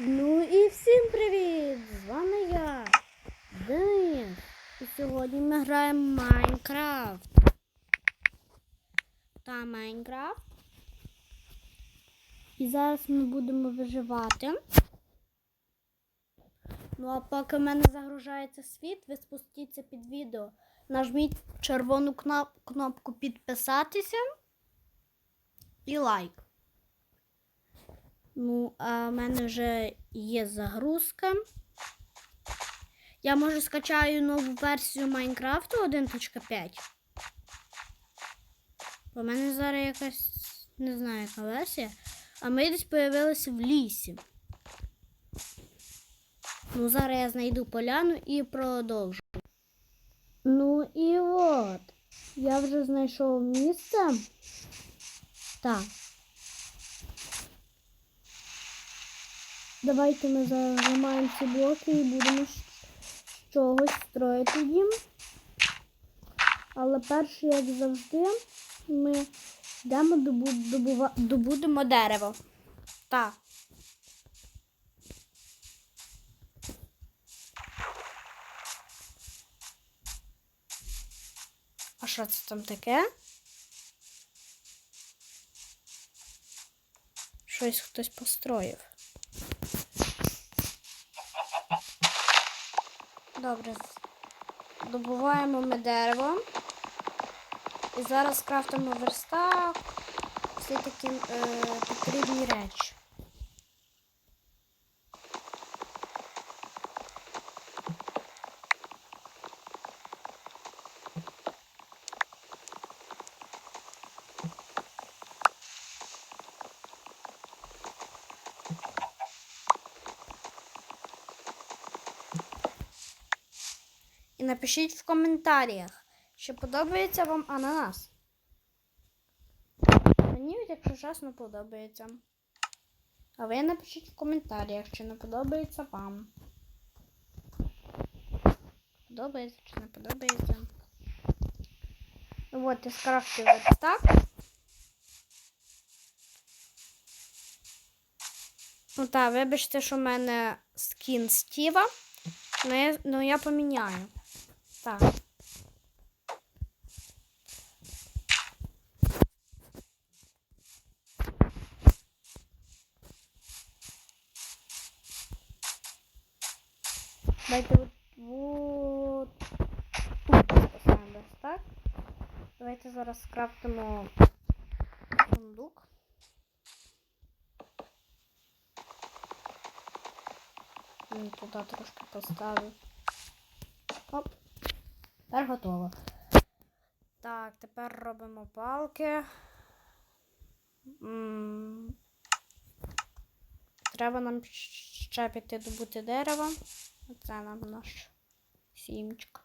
Ну і всім привіт! З вами я, Денис. І сьогодні ми граємо Майнкрафт. Та Майнкрафт. І зараз ми будемо виживати. Ну а поки в мене загружається світ, ви спустіться під відео. Нажміть червону кноп- кнопку підписатися і лайк. Ну, а в мене вже є загрузка. Я може скачаю нову версію Майнкрафту 1.5. У мене зараз якась не знаю, яка версія. А ми десь появилися в лісі. Ну, зараз я знайду поляну і продовжу. Ну і от. Я вже знайшов місце. Так. Давайте ми займаємо ці блоки і будемо чогось строїти дім. Але перше, як завжди, ми йдемо добудемо дерево. Так. А що це там таке? Щось хтось построїв. Добре. Добуваємо ми дерево. І зараз крафтимо верстак. Всі такі е, потрібні речі. І напишіть в коментарях, чи подобається вам ананас. Мені, якщо чесно, подобається. А ви напишіть в коментарях, чи не подобається вам. Подобається чи не подобається. От, я скрафтив ось так. Ну так, вибачте, що в мене скін Стіва. Ну я, ну я поміняю. Так. Давайте вот, вот тут поставимо десь так. Давайте зараз скрафтимо сундук. М, Туди трошки поставив. Оп. Тепер готово. Так, тепер робимо палки. Треба нам ще піти добути дерево. Оце нам наш сімчик.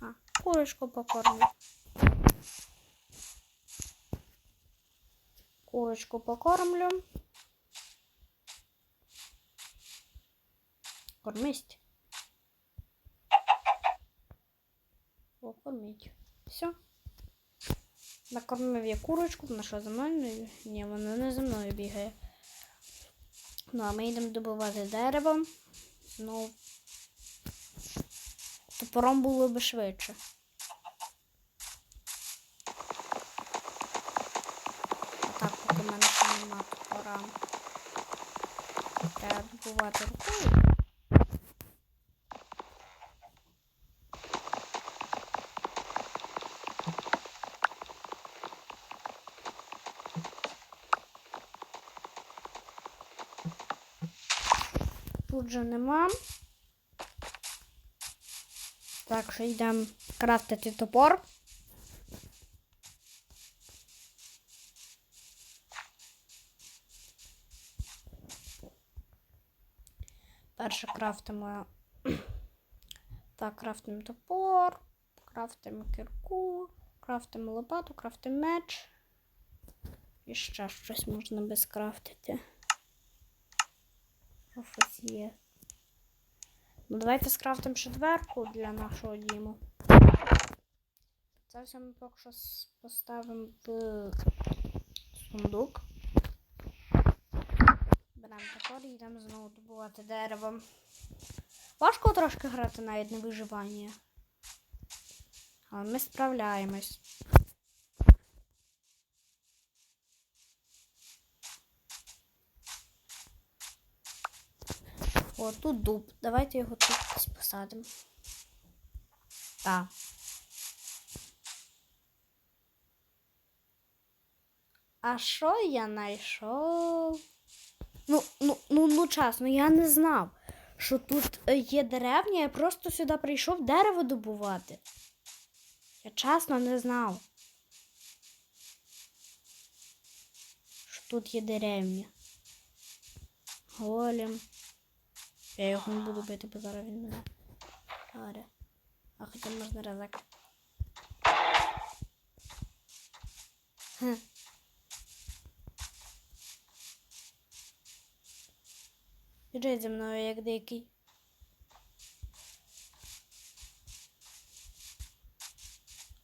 А, курочку покормлю. Курочку покормлю. Кормисть. О. Все. Накормив я курочку, вона що за мною? Ні, вона не за мною бігає. Ну, а ми йдемо добувати дерево. Ну, топором було би швидше. Так, поки в мене ще нема топора. Треба добувати рукою. Тут же нема. Так що йдемо крафтити топор. Перше крафтимо. Так, крафтимо топор, крафтимо кирку, крафтимо лопату, крафтимо меч. І ще щось можна без крафтити. Є. Ну, давайте скрафтимо ще для нашого діму. Це все ми поки що поставимо в сундук. тепер йдемо знову добувати дерево. Важко трошки грати навіть на виживання. Але ми справляємось. О, тут дуб. Давайте його тут посадимо. Так. А що я знайшов? Ну, ну, ну, ну, чесно, я не знав, що тут е, є деревня, я просто сюди прийшов дерево добувати. Я чесно не знав. Що тут є деревня. Голем. Я його не буду бити, бо зараз він мене. Аре. А хоча можна разок. Хм. Зі мною, як дикий.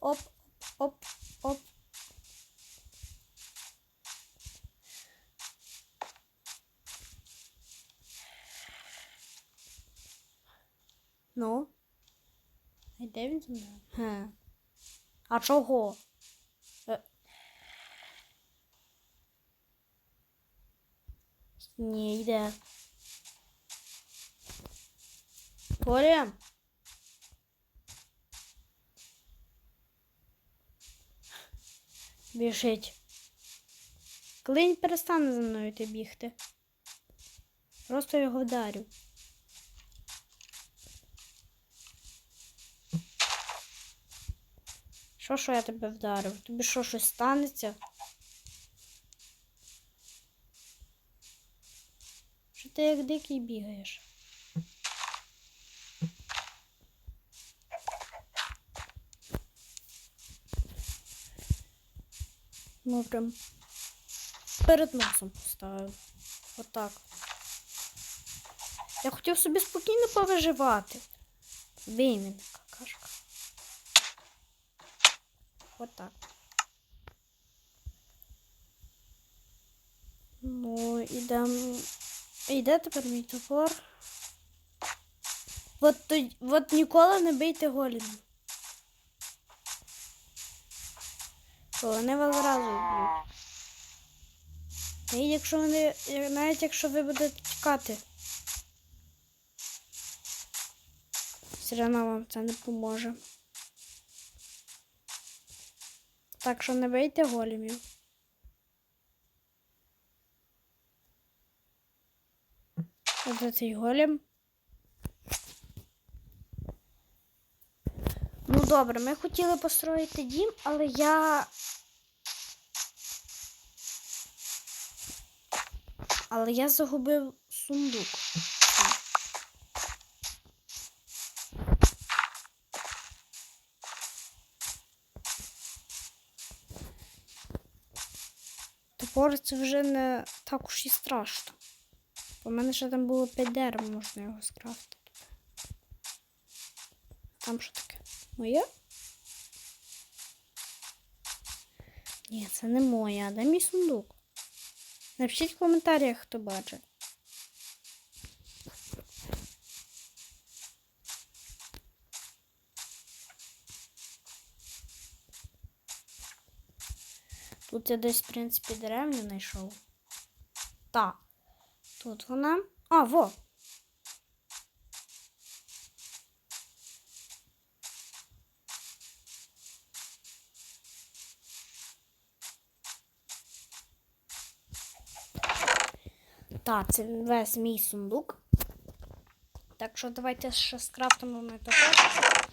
Оп, оп, оп. Ну. А де він? Ге. А чого? Е. Ні, йде. Коля. Біжить. Він перестане за мною йти бігти. Просто його вдарю. Що, що я тебе вдарив? Тобі що, щось станеться? Що ти як дикий бігаєш? Ну, прям перед носом поставив. Отак. Я хотів собі спокійно повиживати. Бій мене, какашка. Отак. Ну, ідем. Іде тепер мій топор. От, от ніколи не бийте голіном. Бо вони вас зразу вб'ють. Навіть якщо вони, навіть якщо ви будете тікати. Все одно вам це не поможе. Так що не бийте голімів. Ось цей голім. Ну добре, ми хотіли построїти дім, але я. Але я загубив сундук. Тепер це вже не так уж і страшно. У мене ще там було 5 дерев, можна його скрафтити. Там що таке? Моє? Ні, це не моє, а де мій сундук? Напишіть в коментарях, хто бачить. Тут я десь, в принципі, деревню знайшов. Так. Тут вона. А, во! Так, це весь мій сундук. Так що давайте ще скрафтимо ми топор.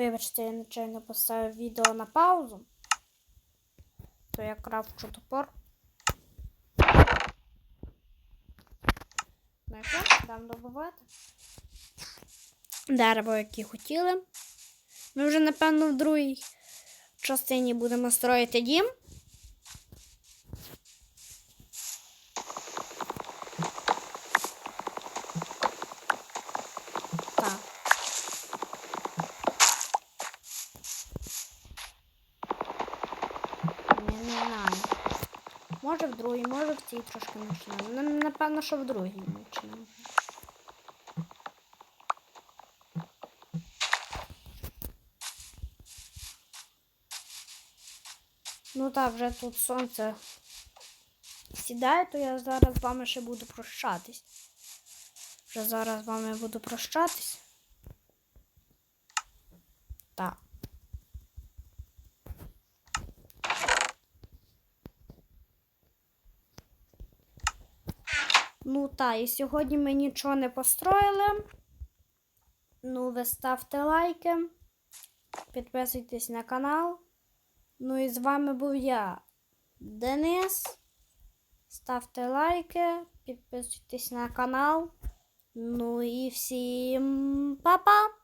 Вибачте, я нечайно поставив відео на паузу. То я крафчу топор. Ну дам добувати. Дерево, яке хотіли. Ми вже, напевно, в другій частині будемо строїти дім. Так. Ні, не знаю. Може в другій, може в цій трошки почнемо. Ну, Напевно, що в другій почнемо. Ну так, вже тут сонце сідає, то я зараз з вами ще буду прощатись. Вже зараз з вами буду прощатись. Так. Ну так, і сьогодні ми нічого не построїли. Ну, ви ставте лайки, підписуйтесь на канал. Ну і з вами був я, Денис. Ставте лайки, підписуйтесь на канал. Ну і всім па-па!